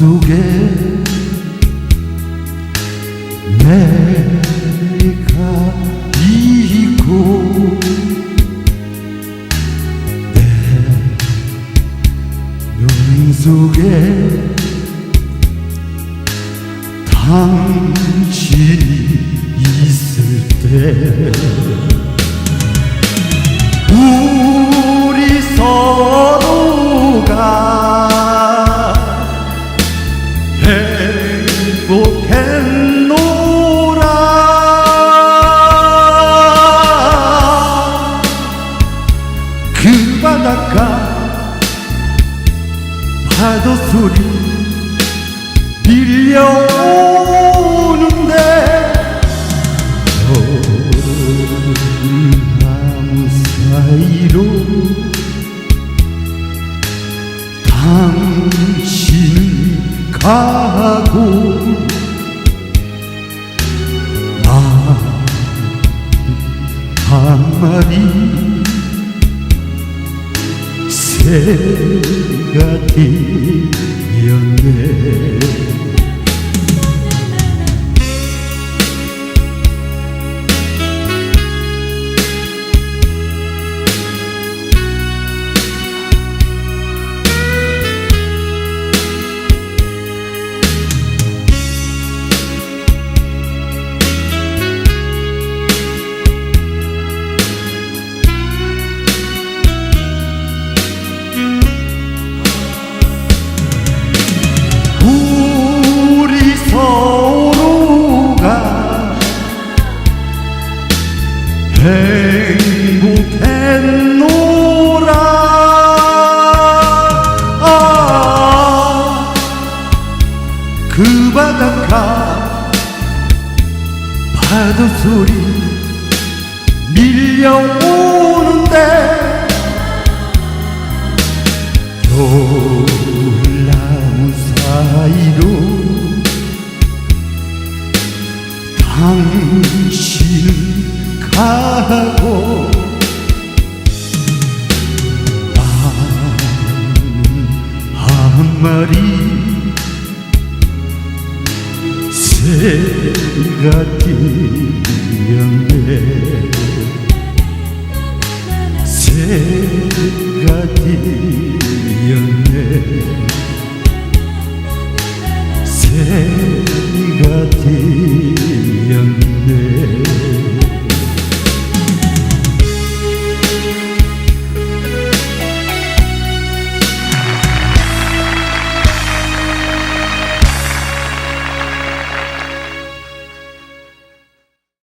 속에 내가 있고 내눈 속에 당신이 있을 때 우리 서 바닷가 파도 소리 들려오는데. 나무 사이로 당신은 가고 나 한 마리 새가 되었네 행복했노라. 아, 그 소리 밀려오는데 겨울나무 사이로 당신 하고 한 마리 새가 뛰었네 새가 뛰었네 새가 뛰었네